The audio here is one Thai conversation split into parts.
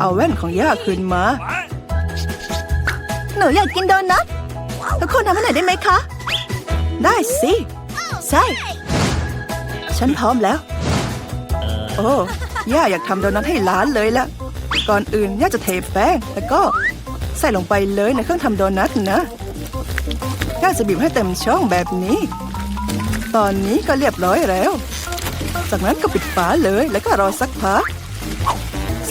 เอาแว่นของย่าคืนมา หนูอยากกินโดนัททุกคนทำให้หน่อยได้ไหมคะ ได้สิ ใช่ ฉันพร้อมแล้ว โอ้ย่าอยากทำโดนัทให้ร้านเลยละก่อนอื่นย่าจะเทแป้งแล้วก็ใส่ลงไปเลยในเครื่องทำโดนัทนะย่าจะบีบให้เต็มช่องแบบนี้ ตอนนี้ก็เรียบร้อยแล้ว จากนั้นก็ปิดฝาเลยแล้วก็รอสักพัก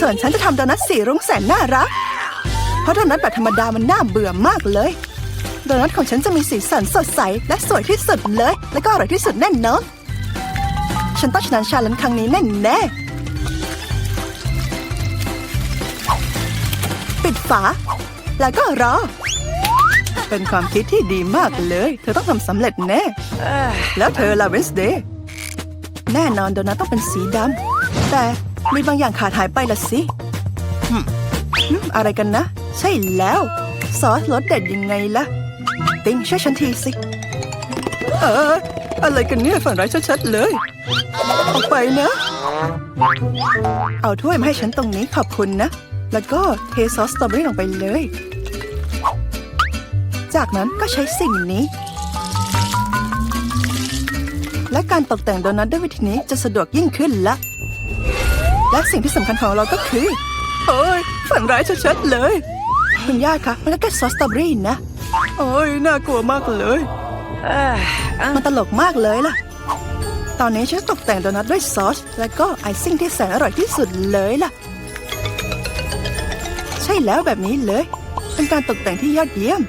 ส่วนฉันจะทำโดนัทสีรุ้งแสนน่ารัก เพราะโดนัทแบบธรรมดามันน่าเบื่อมากเลย โดนัทของฉันจะมีสีสันสดใส และสวยที่สุดเลย และก็อร่อยที่สุดแน่นอนฉันต้องชนะชาเลนครั้งนี้แน่แน่ปิดฝา แล้วก็รอ เป็นความคิดที่ดีมากเลย เธอต้องทำสำเร็จแน่ แล้วเธอล่ะเวนสเดย์แน่นอนโดนัทต้องเป็นสีดำแต่ มีบางอย่างขาดหายไปละสิหึหึอะไรกันนะ ใช่แล้ว ซอสรสเด็ดยังไงล่ะ ติงช่วยฉันทีสิ เออ อะไรกันเนี่ยฝันร้ายชัดๆเลย ออกไปนะ เอาถ้วยมาให้ฉันตรงนี้ขอบคุณนะ แล้วก็เทซอสสตรอเบอรี่ลงไปเลย จากนั้นก็ใช้สิ่งนี้ และการตกแต่งโดนัทด้วยวิธีนี้จะสะดวกยิ่งขึ้นละ และสิ่งที่สำคัญของเราก็คือโอ้ยฝันร้ายชัดๆเลย คุณย่าคะมันก็แค่ซอสสตรอเบอรี่นะ โอ้ยน่ากลัวมากเลยมันตลกมากเลยล่ะ ตอนนี้ฉันตกแต่งโดนัทด้วยซอส แล้วก็ไอซิ่งที่แสนอร่อยที่สุดเลยล่ะ ใช่แล้วแบบนี้เลย เป็นการตกแต่งที่ยอดเยี่ยม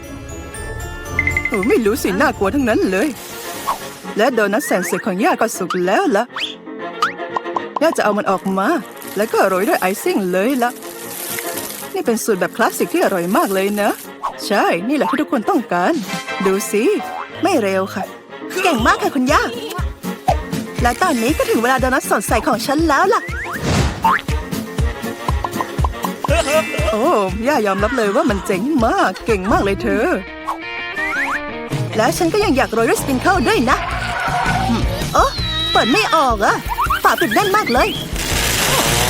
โอ้ไม่รู้สิน่ากลัวทั้งนั้นเลย และโดนัทแสนสวยของย่าก็สุกแล้วล่ะย่าจะเอามันออกมา แล้วก็โรยด้วยไอซิ่งเลยล่ะนี่เป็นสูตรแบบคลาสสิกที่อร่อยมากเลยนะ ใช่ นี่แหละที่ทุกคนต้องการ ดูสิ ไม่เร็วค่ะ เก่งมากค่ะคุณย่า และตอนนี้ก็ถึงเวลาโดนัทสดใสของฉันแล้วล่ะ โอ้ย่ายอมรับเลยว่ามันเจ๋งมาก เก่งมากเลยเธอ และฉันก็ยังอยากโรยด้วยสปริงเกิลด้วยนะอืมโอ้เปิดไม่ออกอะฝาปิดแน่นมากเลย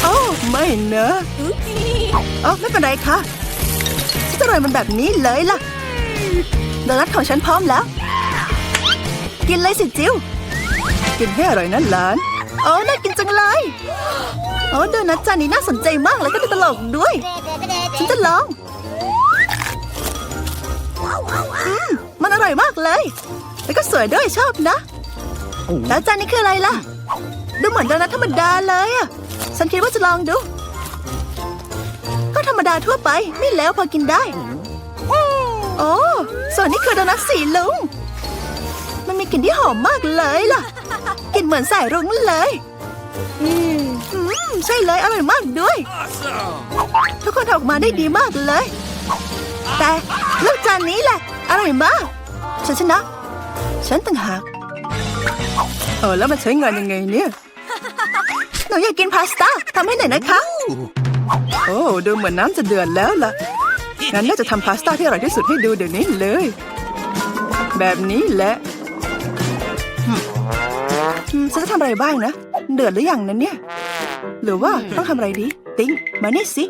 โอ้ไม่นะอ๋อไม่เป็นไรค่ะฉันจะโรยมันแบบนี้เลยล่ะโดนัทของฉันพร้อมแล้ว กินเลยสิจิวกินให้อร่อยนะหลานโอ้น่ากินจังเลยโอ้โดนัทจานนี้น่าสนใจมากแล้วก็ดูตลกด้วย ฉันจะลองอืมมันอร่อยมากเลย แล้วก็สวยด้วยชอบนะ แล้วจานนี้คืออะไรล่ะ ดูเหมือนโดนัทธรรมดาเลยอะ ฉันคิดว่าจะลองดู ก็ธรรมดาทั่วไปไม่แล้วพอกินได้ โอ้ส่วนนี้คือโดนัทสีลุง มันมีกลิ่นที่หอมมากเลยล่ะกลิ่นเหมือนสายรุ้งเลย อืมใช่เลยอร่อยมากด้วย ทุกคนทำออกมาได้ดีมากเลย แต่ลูกจานนี้แหละ อร่อยมาก ฉันชนะ ฉันต่างหาก เออแล้วมันใช้งานยังไงเนี่ย หนูอยากกินพาสต้าทำให้หน่อยนะคะ โอ้ดูเหมือนน้ำจะเดือดแล้วล่ะ งั้นน่าจะทำพาสต้าที่อร่อยที่สุดให้ดูเดี๋ยวนี้เลย แบบนี้แหละอืมอืมฉันจะทำอะไรบ้างนะ เดือดหรือยังนะเนี่ย หรือว่าต้องทำอะไรดี ติ๊งมานี่สิ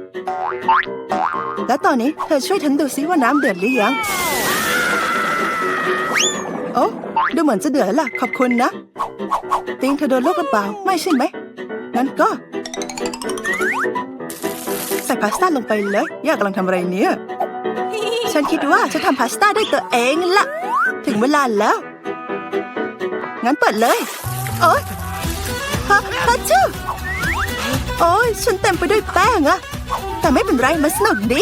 แล้วตอนนี้เธอช่วยฉันดูซิว่าน้ำเดือดหรือยัง โอ้ดูเหมือนจะเดือดแล้วล่ะ ขอบคุณนะ ติงเธอโดนโรคหรือเปล่าไม่ใช่ไหมั้นก็ ใส่พาสต้าลงไปเลยย่ากำลังทำอะไรเนี่ย ฉันคิดว่าฉันทำพาสต้าได้ตัวเองละถึงเวลาแล้ว งั้นเปิดเลย โอ๊ยฮะฮัชชูโอ๊ยฉันเต็มไปด้วยแป้งอะแต่ไม่เป็นไรมันสนุกดี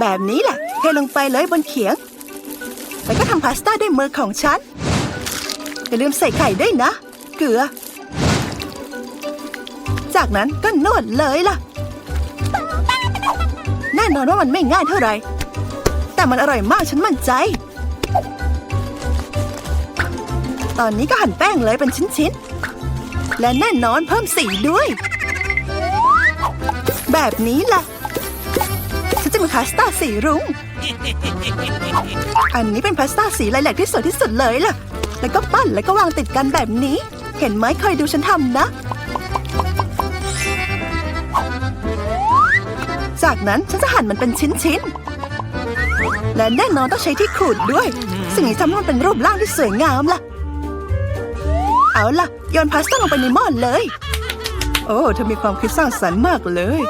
แบบนี้แหละเทลงไปเลยบนเขียง แล้วก็ทำพาสต้าด้วยมือของฉันอย่าลืมใส่ไข่ด้วยนะ เกลือ จากนั้นก็นวดเลยล่ะ แน่นอนว่ามันไม่ง่ายเท่าไหร่ แต่มันอร่อยมากฉันมั่นใจ ตอนนี้ก็หั่นแป้งเลยเป็นชิ้นๆ และแน่นอนเพิ่มสีด้วย แบบนี้ล่ะ ฉันจะมีพาสต้าสีรุง้ง อันนี้เป็นพาสต้าสีไลแลกที่สวยที่สุดเลยล่ะ แล้วก็ปั้นแล้วก็วางติดกันแบบนี้ เห็นไหมคอยดูฉันทำนะ จากนั้นฉันจะหั่นมันเป็นชิ้นๆ และแน่นอนต้องใช้ที่ขูดด้วย สิ่งนี้ทำให้มันเป็นรูปร่างที่สวยงามล่ะ เอาล่ะโยนพาสต้าลงไปในหม้อเลย โอ้เธอมีความคิดสร้างสรรค์มากเลย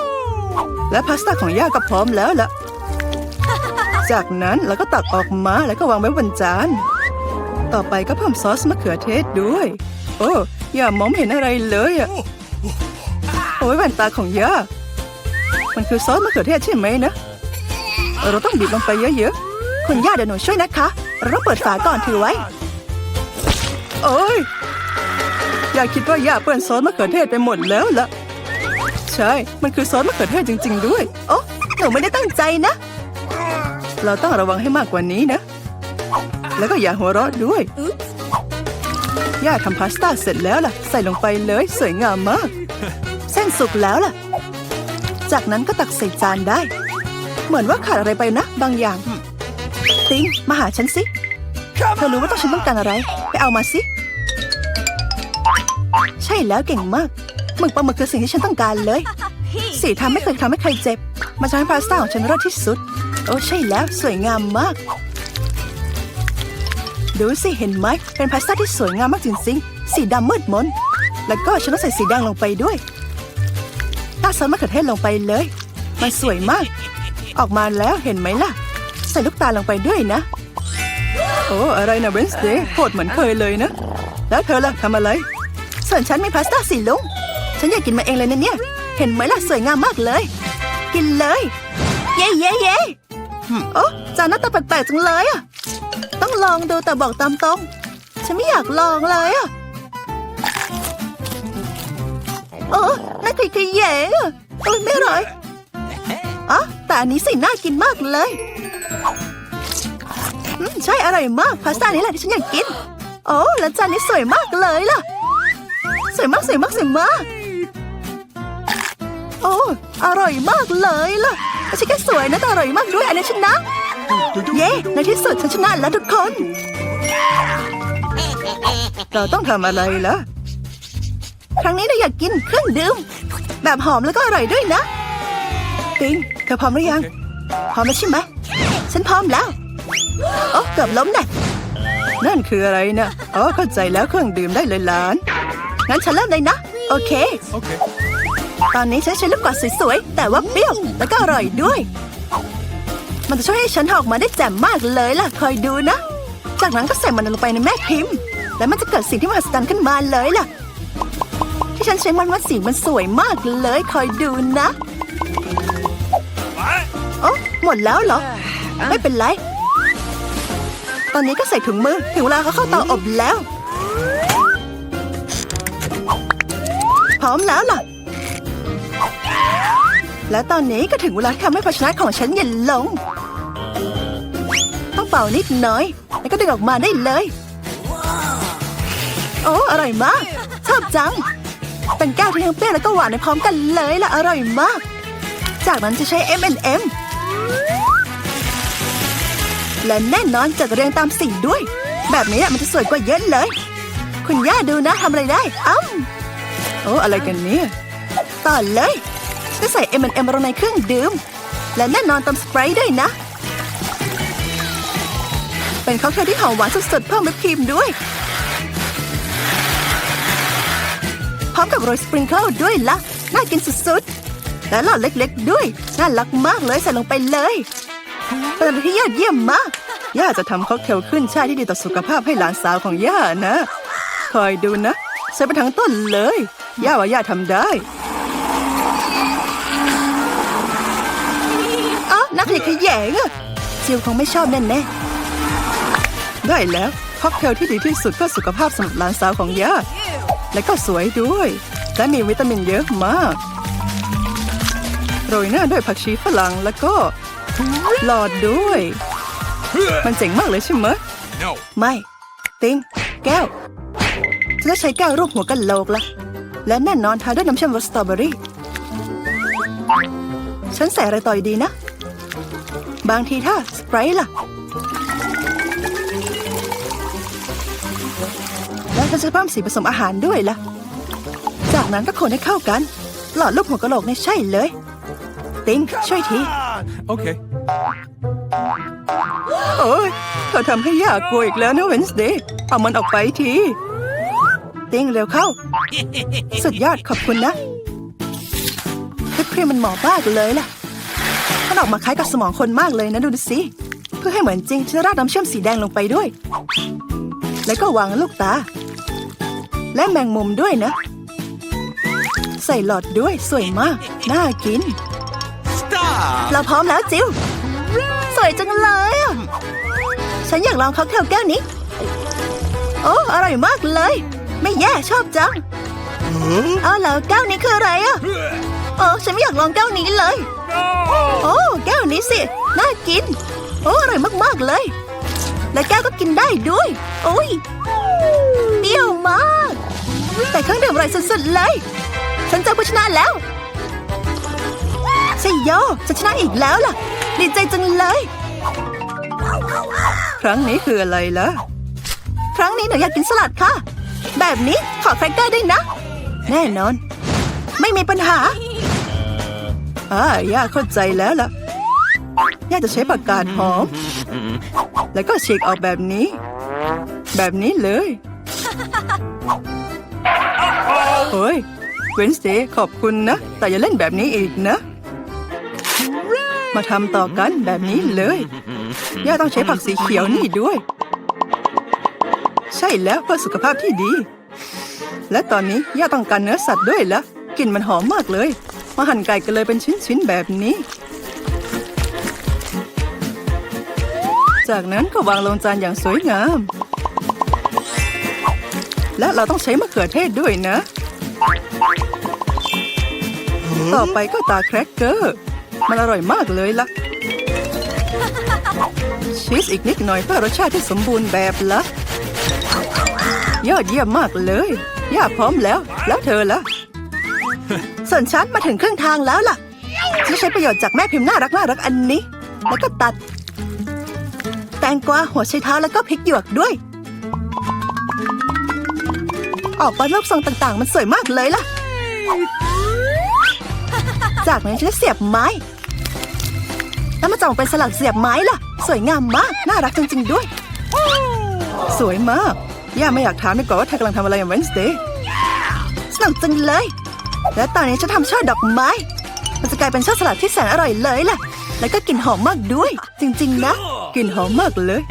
และพาสต้าของย่าก็พร้อมแล้วล่ะ จากนั้นเราก็ตักออกมาแล้วก็วางไว้บนจาน ต่อไปก็เพิ่มซอสมะเขือเทศด้วย โอ้ย่ามองเห็นอะไรเลยอะโอ้ยแว่นตาของย่า คือซอสมะเขือเทศใช่ไหมนะ เราต้องบีบลงไปเยอะๆ คุณย่าเดี๋ยวหนูช่วยนะคะ เราเปิดฝาก่อนถือไว้ โอ้ยย่าคิดว่าย่าเปื้อนซอสมะเขือเทศไปหมดแล้วล่ะ ใช่ มันคือซอสมะเขือเทศจริง ๆ ด้วย โอ้หนูไม่ได้ตั้งใจนะ เราต้องระวังให้มากกว่านี้นะ แล้วก็อย่าหัวเราะด้วย ย่าทำพาสต้าเสร็จแล้วล่ะ ใส่ลงไปเลยสวยงามมาก เส้นสุกแล้วล่ะ จากนั้นก็ตักใส่จานได้ เหมือนว่าขาดอะไรไปนะ บางอย่าง ติงมาหาฉันสิ เธอรู้ว่าต้องฉันต้องการอะไร ไปเอามาสิ ใช่แล้วเก่งมากหมึกปลาหมึกคือสิ่งที่ฉันต้องการเลย สีทำไม่เคยทำให้ใครเจ็บ มาทำให้พาสต้าของฉันรสที่สุด โอ้ใช่แล้วสวยงามมาก ดูสิเห็นไหมเป็นพาสต้าที่สวยงามมากจริงๆสีดำมืดมน แล้วก็ฉันต้องใส่สีแดงลงไปด้วย ราดซอสมะเขือเทศลงไปเลย มันสวยมาก ออกมาแล้วเห็นไหมล่ะ ใส่ลูกตาลลงไปด้วยนะ โอ้อะไรนะเวนส์เดย์โหดเหมือนเคยเลยนะ แล้วเธอล่ะทำอะไร ส่วนฉันมีพาสต้าสีลุง ฉันอยากกินมาเองเลยนะเนี่ย เห็นไหมล่ะสวยงามมากเลย กินเลย เย้เย้เย้โอ้จานหน้าตาแปลกๆจังเลยอะ ต้องลองดูแต่บอกตามตรง ฉันไม่อยากลองเลยอะ โอ้น่าขยขยแยงอะโอ้ยไม่อร่อยอ๋อแต่อันนี้สิน่ากินมากเลยอืมใช่อร่อยมากพาสต้านี้แหละที่ฉันอยากกิน โอ้แล้วจานนี้สวยมากเลยล่ะ สวยมากสวยมากสวยมาก โอ้อร่อยมากเลยล่ะไม่ใช่แค่สวยนะแต่อร่อยมากด้วยอันนี้ชนะ เย้ในที่สุดฉันชนะแล้วทุกคน เราต้องทำอะไรล่ะ ครั้งนี้เราอยากกินเครื่องดื่ม แบบหอมแล้วก็อร่อยด้วยนะติงเธอพร้อมหรือยัง พร้อมแล้วใช่ไหมฉันพร้อมแล้วโอ้เกือบล้มนะนั่นคืออะไรนะอ๋อเข้าใจแล้วเครื่องดื่มได้เลยหลาน งั้นฉันเริ่มเลยนะ โอเค Okay. ตอนนี้ฉันใช้ลูกกวาดสวยๆ แต่ว่าเปรี้ยวแล้วก็อร่อยด้วย มันจะช่วยให้ฉันออกมาได้แจ่มมากเลยล่ะ คอยดูนะ จากนั้นก็ใส่มันลงไปในแม่พิมพ์ แล้วมันจะเกิดสิ่งที่มหัศจรรย์ขึ้นมาเลยล่ะที่ ฉันใช้มันวัดสีมันสวยมากเลยคอยดูนะโอ้หมดแล้วเหรอ ไม่เป็นไร ตอนนี้ก็ใส่ถุงมือ ถึงเวลาเขาเข้าเตาอบแล้ว พร้อมแล้วล่ะ และตอนนี้ก็ถึงเวลาที่ทำให้ภาชนะของฉันเย็นลง ต้องเป่านิดหน่อย แล้วก็ดึงออกมาได้เลย โอ้ อร่อยมาก ชอบจัง เป็นแก้วที่ทั้งเปรี้ยวแล้วก็หวานในพร้อมกันเลยล่ะอร่อยมาก จากนั้นจะใช้ M&M และแน่นอนจัดเรียงตามสีด้วย แบบนี้มันจะสวยกว่าเยอะเลย คุณย่าดูนะทำอะไรได้อ้ำโอ้อะไรกันเนี่ยต่อเลยก็ใส่ M&M ลงในเครื่องดื่ม และแน่นอนติมสไปร์ด้วยนะ เป็นค็อกเทลที่หอมหวานสุดๆเพิ่มวิปครีมด้วย ร้อมกับโรยสปริงเกิลด้วยละ่ะ น่ากินสุดๆ และหลอดเล็กๆด้วย น่ารักมากเลยใส่ลงไปเลยเป็นอะไรที่ยอดเยี่ยมมาก ย่าจะทำค็อกเทลขึ้นชาที่ดีต่อสุขภาพให้หลานสาวของย่านะ คอยดูนะใส่ไปทั้งต้นเลย ย่าว่าย่าทำได้อ้านักเรียนขยงอะจิวคงไม่ชอบแน่แน่ได้แล้วค็อกเทลที่ดีที่สุดเพื่อสุขภาพสำหรับหลานสาวของย่า และก็สวยด้วย และมีวิตามินเยอะมาก โรยหน้าด้วยผักชีฝรั่งแล้วก็หลอดด้วย มันเจ๋งมากเลยใช่ไหม No. ไม่ ติง แก้วฉันจะใช้แก้วรูปหัวกันโหลกละและแน่นอนทาด้วยน้ำเชื่อมรสสตรอเบอรี่ ฉันใส่อะไรต่อยดีนะ บางทีถ้าสไปร์ล่ะ ฉันจะเพิ่มสีผสมอาหารด้วยล่ะ จากนั้นก็คนให้เข้ากัน หลอดรูปหัวกะโหลกเนี่ยใช่เลย ติงช่วยที Okay. โอ้ยเธอทำให้ยากกลัวอีกแล้วนะเวนส์เดย์เอามันออกไปที ติงเร็วเข้า สุดยอดขอบคุณนะวิปครีมมันเหมาะมากเลยล่ะมันออกมาคล้ายกับสมองคนมากเลยนะดูสิ เพื่อให้เหมือนจริงฉันราดน้ำเชื่อมสีแดงลงไปด้วย แล้วก็วางลูกตา และแมงมุมด้วยนะ ใส่หลอดด้วยสวยมาก น่ากิน Stop. เราพร้อมแล้วจิวสวยจังเลยอะฉันอยากลองค็อกเทลแก้วนี้ โอ้ อร่อยมากเลย ไม่แย่ชอบจัง เอาแล้วแก้วนี้คืออะไรอะโอ้ฉันไม่อยากลองแก้วนี้เลย โอ้ แก้วนี้สิ น่ากิน โอ้ อร่อยมากๆเลย และแก้วก็กินได้ด้วย โอ้ย สุดๆเลย ฉันเจอผู้ชนะแล้วใช่โยจะชนะอีกแล้วล่ะ ดีใจจังเลย ครั้งนี้คืออะไรล่ะ ครั้งนี้หนูอยากกินสลัดค่ะ แบบนี้ขอแครกเกอร์ด้วยนะ แน่นอน ไม่มีปัญหาอ่าย่าเข้าใจแล้วล่ะ ย่าจะใช้ปากกาหอม แล้วก็ฉีกออกแบบนี้ แบบนี้เลย โอ้ยเวนสเดย์ขอบคุณนะ แต่อย่าเล่นแบบนี้อีกนะ มาทำต่อกันแบบนี้เลย ย่าต้องใช้ผักสีเขียวนี่ด้วย ใช่แล้วเพื่อสุขภาพที่ดี และตอนนี้ย่าต้องการเนื้อสัตว์ด้วยละกลิ่นมันหอมมากเลย มาหั่นไก่กันเลยเป็นชิ้นๆแบบนี้ จากนั้นก็วางลงจานอย่างสวยงาม และเราต้องใช้มะเขือเทศด้วยนะ ต่อไปก็ตาแครกเกอร์ มันอร่อยมากเลยล่ะ ชีสอีกนิดหน่อยเพื่อรสชาติที่สมบูรณ์แบบละยอดเยี่ยมมากเลยย่าพร้อมแล้ว แล้วเธอล่ะ ส่วนฉันมาถึงครึ่งทางแล้วล่ะฉันจะใช้ประโยชน์จากแม่พิมพ์น่ารักน่ารักอันนี้ แล้วก็ตัด แตงกวาหัวไชเท้าแล้วก็พริกหยวกด้วย ออกมารูปทรงต่างๆ มันสวยมากเลยล่ะ จากนั้นฉันจะเสียบไม้ แล้วมาจ่องเป็นสลักเสียบไม้ล่ะ สวยงามมาก น่ารักจริง ๆ ด้วย สวยมาก ย่าไม่อยากถามดีกว่าว่าเธอกำลังทำอะไรอย่าง Wednesday สนุกจังเลย และตอนนี้ฉันทำช่อดอกไม้ มันจะกลายเป็นช่อสลัดที่แสนอร่อยเลยล่ะ แล้วก็กลิ่นหอมมากด้วย จริง ๆ นะกลิ่นหอมมากเลย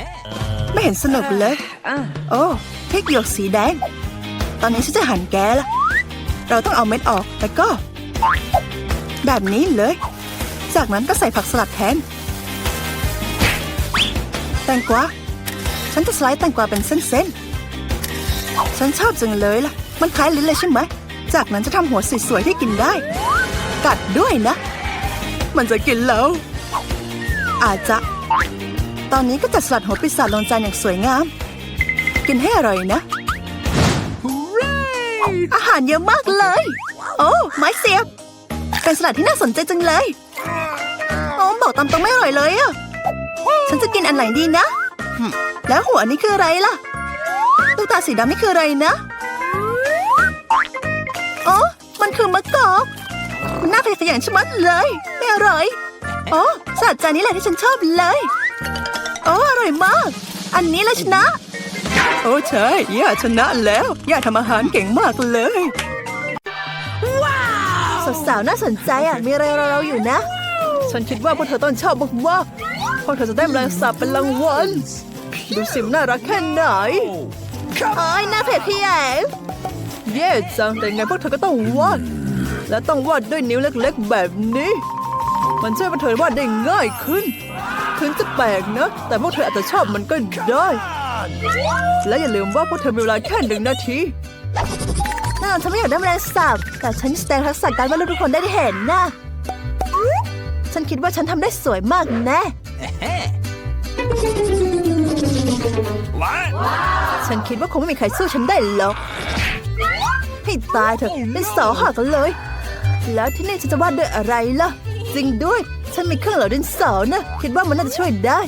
ไม่เห็นสนุกเลย โอ้พริกหยกสีแดง ตอนนี้ฉันจะหั่นแกละเราต้องเอาเม็ดออก แล้วก็ แบบนี้เลย จากนั้นก็ใส่ผักสลัดแทน แตงกวา ฉันจะสไลด์แตงกวาเป็นเส้นๆ ฉันชอบจังเลยล่ะ มันคล้ายลิ้นเลยใช่ไหม จากนั้นจะทำหัวสวยๆที่กินได้ กัดด้วยนะ มันจะกินแล้ว อาจจะ ตอนนี้ก็จัดสลัดหัวปีศาจลงจานอย่างสวยงาม กินให้อร่อยนะอาหารเยอะมากเลย โอ้ไม้เสียบ เป็นสลัดที่น่าสนใจจังเลยโอ้บอกตามตรงไม่อร่อยเลยอะฉันจะกินอันไหนดีนะ แล้วหัวนี่คืออะไรล่ะลูกตาสีดำนี่คืออะไรนะอ๋อมันคือมะกอกมันน่าขยะแขยงชะมัดเลย ไม่อร่อยโอ้สลัดจานนี้แหละที่ฉันชอบเลยโอ้อร่อยมาก อันนี้ละชนะ โอ้ใช่ย่าชนะแล้วย่าทำอาหารเก่งมากเลย สาวๆน่าสนใจอะมีอะไรรอเราอยู่นะ ฉันคิดว่าพวกเธอต้องชอบมากๆพวกเธอจะได้แมลงสาบเป็นรางวัลดูสิมน่ารักแค่ไหนโอ้ยน่าเผ็ดพี่ใหญ่เย่จังแต่ไงพวกเธอก็ต้องวาดและต้องวาดด้วยนิ้วเล็กๆแบบนี้ มันช่วยพวกเธอวาดได้ง่ายขึ้น ถึงจะแปลกนะ แต่พวกเธออาจจะชอบมันก็ได้ และอย่าลืมว่าพวกเธอมีเวลาแค่หนึ่งนาที น่าฉันไม่อยากได้แมลงสาบแต่ฉันแสดงทักษะการวาดรูปทุกคนได้เห็นนะฉันคิดว่าฉันทำได้สวยมากแน่ What? ฉันคิดว่าคงไม่มีใครสู้ฉันได้หรอกให้ตายเถอะเป็นเสาหักกันเลย แล้วที่นี่ฉันจะวาดด้วยอะไรล่ะ จริงด้วย ฉันมีเครื่องเหล่าดินสอนะ คิดว่ามันน่าจะช่วยได้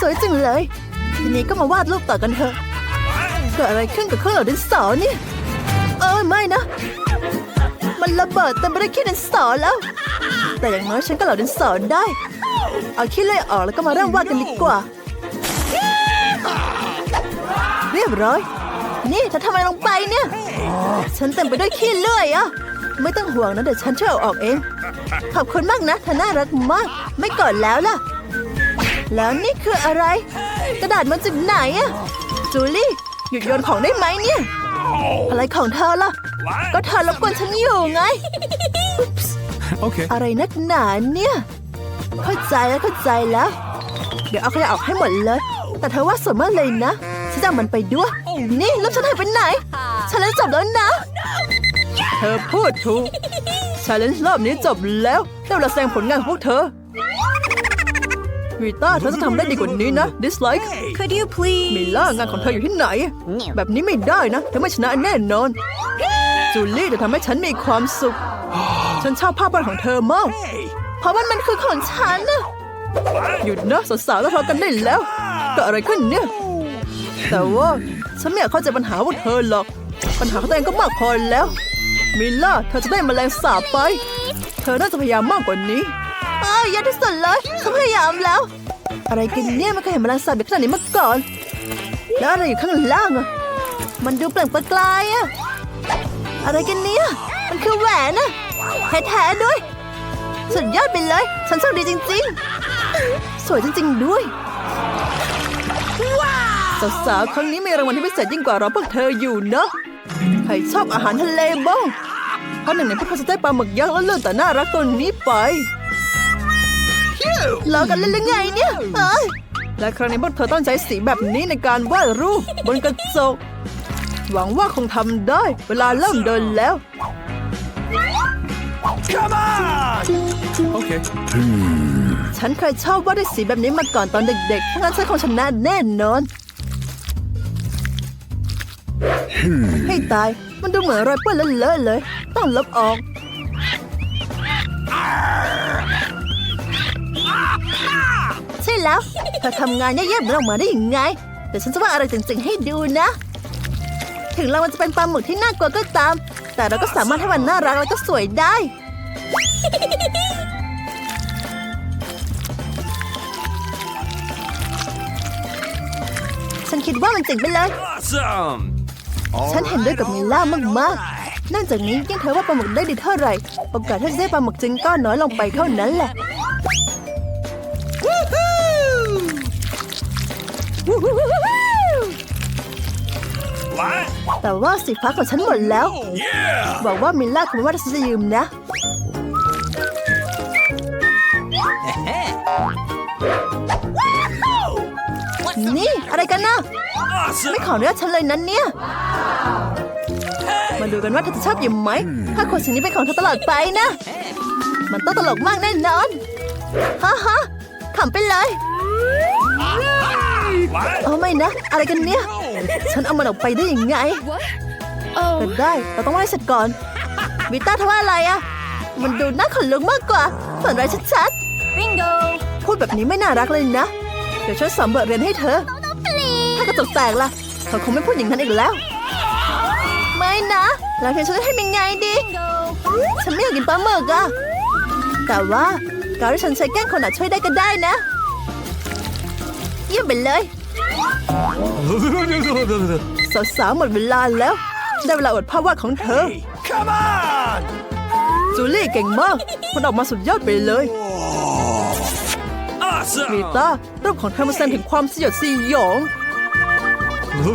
สวยจังเลย ทีนี้ก็มาวาดรูปต่อกันเถอะเกิดอะไรขึ้นกับเครื่องเหล่าดินสอเนี่ยไม่นะ มันระเบิดแต่ไม่ได้ขี้ดินสอแล้ว แต่อย่างน้อยฉันก็เหล่าดินสอได้ เอาขี้เลื่อยออกแล้วก็มาเริ่มวาดกันดีกว่า เรียบร้อย นี่เธอทำอะไรลงไปเนี่ย ฉันเต็มไปด้วยขี้เลื่อยอะไม่ต้องห่วงนะเดี๋ยวฉันช่วยเอาออกเอง ขอบคุณมากนะเธอน่ารักมาก ไม่กอดแล้วล่ะ แล้วนี่คืออะไร กระดาษมาจากไหนอะจูลี่ หยุดโยนของได้ไหมเนี่ย อะไรของเธอล่ะ ก็ What? เธอรบกวนฉันอยู่ไง Okay. อะไรนักหนาเนี่ย เข้าใจแล้วเข้าใจแล้ว เดี๋ยวเอาขยะออกให้หมดเลย แต่เธอว่าสวยมากเลยนะฉันจะเอามันไปด้วย นี่แล้วฉันหายไปไหน ฉันเล่นจบแล้วนะ เธอพูดถูกชาเลนจ์รอบนี้จบแล้วได้เวลาแสดงผลงานของพวกเธอ วีต้าเธอจะทำได้ดีกว่านี้นะดิสไลค์ Could you please? มิล่างานของเธออยู่ที่ไหน แบบนี้ไม่ได้นะ เธอไม่ชนะแน่นอน จูลี่จะทำให้ฉันมีความสุข ฉันชอบภาพวาดของเธอมาก Hey. เพราะมันมันคือของฉันนะ What? หยุดนะสาวๆแล้วทะเลาะกันได้แล้วเกิดอะไรขึ้นเนี่ย แต่ว่าฉันไม่อยากเข้าใจปัญหาพวกเธอหรอก ปัญหาของตัวเองก็มากพอแล้ว มิลล่าเธอจะได้แมลงสาบไป เธอน่าจะพยายามมากกว่านี้ อ้าวยากที่สุดเลยฉันพยายามแล้ว อะไรกันเนี่ยไม่เคยเห็นแมลงสาบแบบขนาดนี้มาก่อน แล้วอะไรอยู่ข้างล่างอะมันดูเปล่งประกายอะอะไรกันเนี่ยมันคือแหวนอะแท้ๆด้วย สุดยอดไปเลย ฉันโชคดีจริง ๆ สวยจริง ๆ ด้วยสาวๆครั้งนี้มีรางวัลที่พิเศษยิ่งกว่าเราพวกเธออยู่เนอะใครชอบอาหารทะเลบ้างเพราะหนึ่งในพวกเขาจะได้ปลาหมึกยักษ์แล้วเลือกแต่น่ารักตัวนี้ไป ล้อกันเล่นหรือไงเนี่ยเอ้ยและครั้งนี้พวกเธอต้องใช้สีแบบนี้ในการวาดรูปบนกระจก หวังว่าคงทำได้ เวลาเริ่มเดินแล้ว Come on. Okay. ฉันเคยชอบวาดด้วยสีแบบนี้มาก่อนตอนเด็กๆถ้างั้นฉันคงชนะแน่นอน ให้ตาย มันดูเหมือนรอยเปื้อนเลอะๆเลย ต้องลบออก แล้วเธอทำงานแย่ๆแบบนั้นออกมาได้ยังไง แต่ฉันจะว่าอะไรจริงๆให้ดูนะ ถึงเรามันจะเป็นปลาหมึกที่น่ากลัวก็ตาม แต่เราก็สามารถให้มันน่ารักแล้วก็สวยได้ฉันคิดว่ามันเจ๋งไปเลย Awesome. ฉันเห็นด้วยกับมิลล่ามากๆนอกจากนี้ยิ่งเธอว่าปลาหมึกได้ดีเท่าไหร่โอกาสที่จะได้ปลาหมึกจึงก็น้อยลงไปเท่านั้นแหละ แต่ว่าสีฟ้าของฉันหมดแล้ว Yeah. บอกว่ามิลล่าคงไม่ว่าฉันจะยืมนะ นี่อะไรกันนะ Awesome. ไม่ขออนุญาตฉันเลยนั้นเนี่ย มาดูกันว่าเธอจะชอบยืมไหม ถ้าขวดสิ่งนี้เป็นของเธอตลอดไปนะ มันต้องตลกมากแน่นอน ฮ่าฮ่าขำไปเลย What? โอ้ไม่นะ อะไรกันเนี่ย ฉันเอามันออกไปได้ยังไง Oh, ก็ได้ เราต้องว่าให้เสร็จก่อนวิต้าเธอว่าอะไรอะมันดูน่าขนลุกมากกว่าฝันร้ายชัด bingo. ๆพูดแบบนี้ไม่น่ารักเลยนะ เดี๋ยวฉันสอนบทเรียนให้เธอ ถ้ากระจกแตกล่ะเธอคงไม่พูดอย่างนั้นอีกแล้ว ไม่นะ แล้วเธอฉันจะให้ยังไงดี Bingo. ฉันไม่อยากกินปลาหมึกอะแต่ว่าการที่ฉันใช้แกล้งคนอาจช่วยได้ก็ได้นะ เยี่ยมไปเลย สาวๆหมดเวลาแล้ว ได้เวลาอดภาพวาดของเธอ Hey, come on. จูลี่เก่งมากมันออกมาสุดยอดไปเลย Awesome. มีตารูปของเธอมันแสดงถึงความสยดสยอง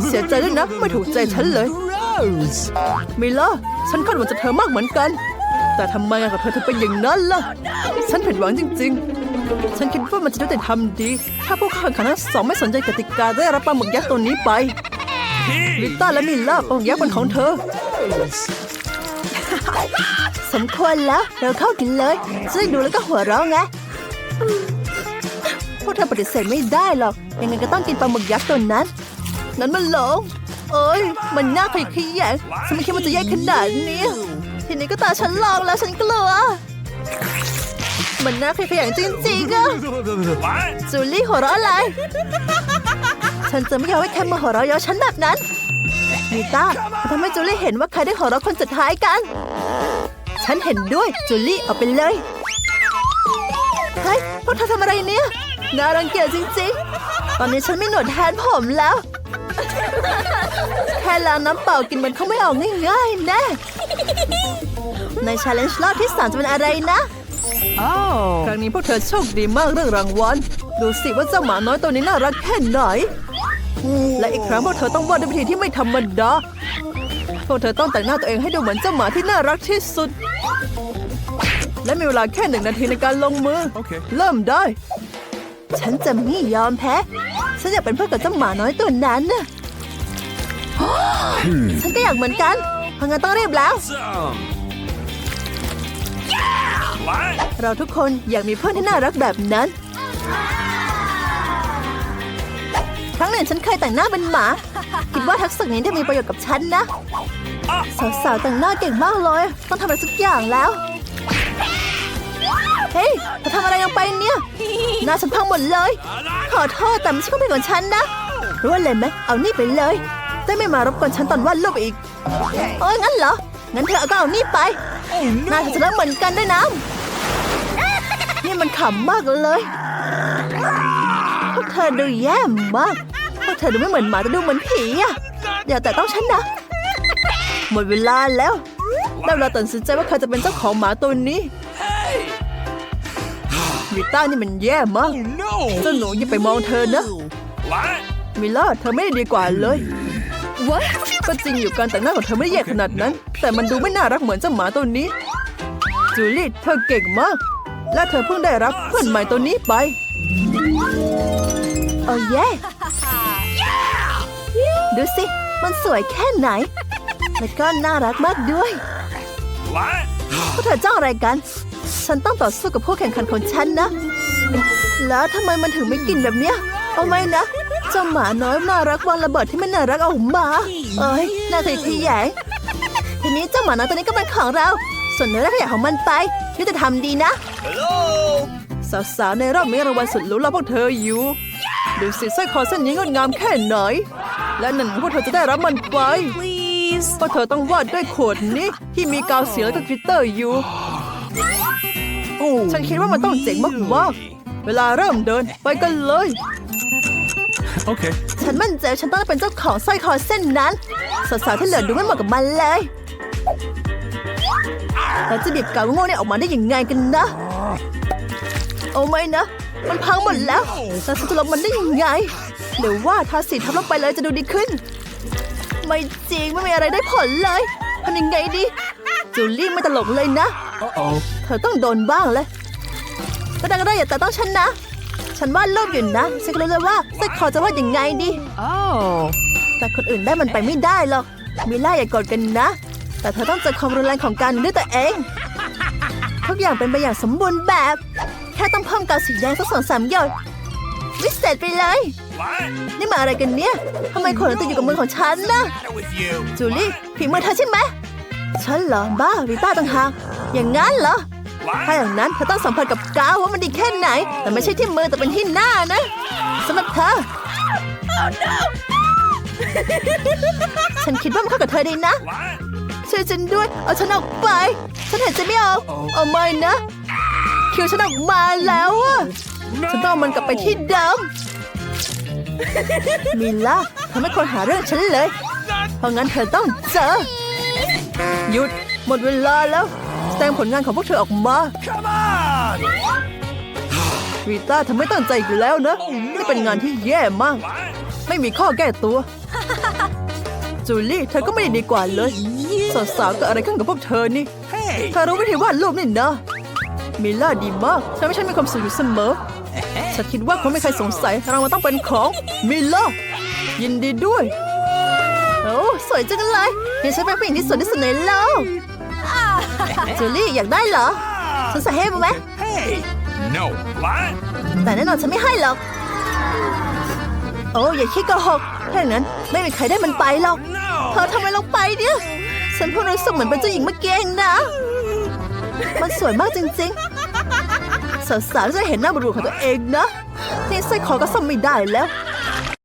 เสียใจด้วยนะไม่ถูกใจฉันเลย Gross. มิล่าฉันคาดหวังจากเธอมากเหมือนกัน แต่ทำไมกับเธอถึงเป็นอย่างนั้นล่ะ ฉันผิดหวังจริง ๆ ฉันคิดว่ามันจะได้แต่ทำดี ถ้าพวกข้าแข่งขันทั้งสองไม่สนใจกติกาได้รับปลาหมึกยักษ์ตัวนี้ไป ลิต้าและมิลล่าปลาหมึกยักษ์เป็นของเธอ สมควรแล้วเราเข้ากินเลยจะได้ดูแล้วก็หัวเราะไงพวกเธอปฏิเสธไม่ได้หรอก ยังไงก็ต้องกินปลาหมึกยักษ์ตัวนั้น นั้นมันหลงโอ้ย มันน่าขยะแขยงฉันไม่คิดว่าจะแย่ขนาดนี้ ทีนี้ก็ตาฉันลองแล้วฉันกลัว มันน่าขยะแขยงจริงๆอะ What? จูลี่หัวเราะอะไร ฉันจะไม่ยอมให้ใครมาหัวเราะเย้อฉันแบบนั้นมีต้าทำให้จูลี่เห็นว่าใครได้หัวเราะคนสุดท้ายกัน ฉันเห็นด้วยจูลี่เอาไปเลยเฮ้ยพวกเธอทำอะไรเนี่ยน่ารังเกียจจริงๆ ตอนนี้ฉันไม่หนวดแทนผมแล้ว แค่ล้างน้ำเปล่ากินมันเขาไม่ออกง่ายๆแน่ในชาเลนจ์รอบที่สามจะเป็นอะไรนะ Oh. ครั้งนี้พวกเธอโชคดีมากเรื่องรางวัล ดูสิว่าเจ้าหมาน้อยตัวนี้น่ารักแค่ไหน และอีกครั้งพวกเธอต้องวาดด้วยวิธีที่ไม่ธรรมดา พวกเธอต้องแต่งหน้าตัวเองให้ดูเหมือนเจ้าหมาที่น่ารักที่สุด และมีเวลาแค่หนึ่งนาทีในการลงมือโอเคเริ่มได้ ฉันจะไม่ยอมแพ้ ฉันอยากเป็นเพื่อนกับเจ้าหมาน้อยตัวนั้นน่ะฉันก็อยากเหมือนกันเพราะงั้นต้องรีบแล้ว Some. เราทุกคนอยากมีเพื่อนที่น่ารักแบบนั้น ครั้งหนึ่งฉันเคยแต่งหน้าเป็นหมา คิดว่าทักษะนี้จะมีประโยชน์กับฉันนะ สาวๆแต่งหน้าเก่งมากเลย ต้องทำอะไรสักอย่างแล้ว เฮ้ยเธอทำอะไรลงไปเนี่ย หน้าฉันพังหมดเลย ขอโทษแต่ไม่ใช่ความผิดของฉันนะรู้ว่าเลยไหมเอานี่ไปเลย จะไม่มารบกวนฉันตอนวาดรูปอีก เอ้ยงั้นเหรอ งั้นเธอก็เอานี่ไป น้าเธอจะเริ่มเหมือนกันด้วยนะนี่มันขำมากเลยพวกเธอดูแย่มากพวกเธอดูไม่เหมือนหมาแต่ดูเหมือนผีอะอย่าแต่ต้องฉันนะ หมดเวลาแล้วได้เวลาตัดสินใจว่าใครจะเป็นเจ้าของหมาตัวนี้ Hey! วิต้านี่มันแย่มาก No! เจ้าหนูอย่าไปมองเธอนะ What? มิลล่าเธอไม่ได้ดีกว่าเลย What? ก็จริงอยู่การแต่งหน้าของเธอไม่ได้แย่ขนาดนั้น แต่มันดูไม่น่ารักเหมือนเจ้าหมาตัวนี้ จูลี่เธอเก่งมาก และเธอเพิ่งได้รับเพื่อนใหม่ตัวนี้ไป โอ้เย่ดูสิ มันสวยแค่ไหน แล้วก็น่ารักมากด้วยพวกเธอจ้องอะไรกัน ฉันต้องต่อสู้กับผู้แข่งขันของฉันนะ แล้วทำไมมันถึงไม่กินแบบเนี้ย เอาไหมนะ เจ้าหมาน้อยน่ารักวางระเบิดที่ไม่น่ารักเอาหมาเอ้ยน่าขยะแขยงทีนี้เจ้าหมาน้อยตัวนี้ก็เป็นของเรา ส่วนเนื้อและขยะของมันไปยุติธรรมดีนะ Hello! สาวๆในรอบมีรางวัลสุดหรูรอพวกเธออยู่ดูสิสร้อยคอเส้นนี้งดงามแค่ไหน และหนึ่งพวกเธอจะได้รับมันไป Please. เพราะเธอต้องวาดด้วยขวดนี้ที่มีกาวสีและก็กลิตเตอร์อยู่ Oh, ฉันคิดว่ามันต้องเจ๋งมากๆเวลาเริ่มเดินไปกันเลย Okay. ฉันมั่นใจว่าฉันต้องเป็นเจ้าของสร้อยคอเส้นนั้นสาวๆที่เหลือดูไม่เหมาะกับมันเลยเราจะบีบกาวโง่เนี่ยออกมาได้ยังไงกันนะโอ้ไม่นะ มันพังหมดแล้วแล้วฉันจะลบมันได้ยังไงหรือว่าทาสีทับลงไปเลยจะดูดีขึ้น ไม่จริงไม่มีอะไรได้ผลเลยทำยังไงดีจูลี่ไม่ตลกเลยนะ Uh-oh. เธอต้องโดนบ้างเลยก็ได้ก็ได้อย่าแต่ต้องฉันนะ ฉันวาดรูปอยู่นะ ฉันก็รู้เลยว่าสร้อยคอจะวาดยังไงดี Oh. แต่คนอื่นได้มันไปไม่ได้หรอกมิล่าอย่ากดกันนะ แต่เธอต้องเจอความรุนแรงของการด้วยตัวเองทุกอย่างเป็นไปอย่างสมบูรณ์แบบ แค่ต้องเพิ่มกาวสีแดงสักสองสามหยดวิเศษไปเลย What? นี่มาอะไรกันเนี่ยทำไมขนติดอยู่กับมือของฉันนะ Matter with you? จูลี่ฝีมือเธอใช่ไหมฉันเหรอบ้าวิต้าต่างหากอย่างนั้นเหรอ ถ้า What? อย่างนั้นเธอต้องสัมผัสกับกาวว่ามันดีแค่ไหน แต่ไม่ใช่ที่มือแต่เป็นที่หน้านะสำหรับเธอ ฉันคิดว่ามันเข้ากับเธอดีนะ What? ช่วยฉันด้วย เอาฉันออกไป ฉันหายใจไม่ออกเอาไม่นะ คิวฉันออกมาแล้วอะฉันต้องเอามันกลับไปที่เดิมมิลล่าเธอไม่ควรหาเรื่องฉันเลย เพราะงั้นเธอต้องเจอ หยุด หมดเวลาแล้ว แสดงผลงานของพวกเธอออกมา Come on! วีต้าเธอไม่ตั้งใจอีกแล้วนะ นี่เป็นงานที่แย่มาก What? ไม่มีข้อแก้ตัว จูลี่เธอก็ไม่ได้ดีกว่าเลย สาวๆเกิดอะไรขึ้นกับพวกเธอนี่ Hey! เธอรู้วิธีวาดรูปนี่นะ มิลล่าดีมากทำให้ฉันมีความสุขอยู่เสมอ ฉันคิดว่าคงไม่มีใครสงสัยรางวัลต้องเป็นของมิลล่ายินดีด้วย โอ้สวยจังเลยเห็นฉันเป็นผู้หญิงที่สวยที่สุดในโลก จูลี่อยากได้เหรอ ฉันใส่ให้ไหม Hey! No. What? แต่แน่นอนฉันไม่ให้หรอก โอ้อย่าคิดโกหกถ้าอย่างนั้นไม่มีใครได้มันไปหรอกเธ No! อทำอะไรลงไปเนี่ย ฉันเพิ่งรู้สึกเหมือนเป็นเจ้าหญิงเมื่อกี้เองนะ มันสวยมากจริงๆ สาวๆจะเห็นหน้าบุรุษของตัวเองนะ นี่สร้อยคอก็ซ่อมไม่ได้แล้ว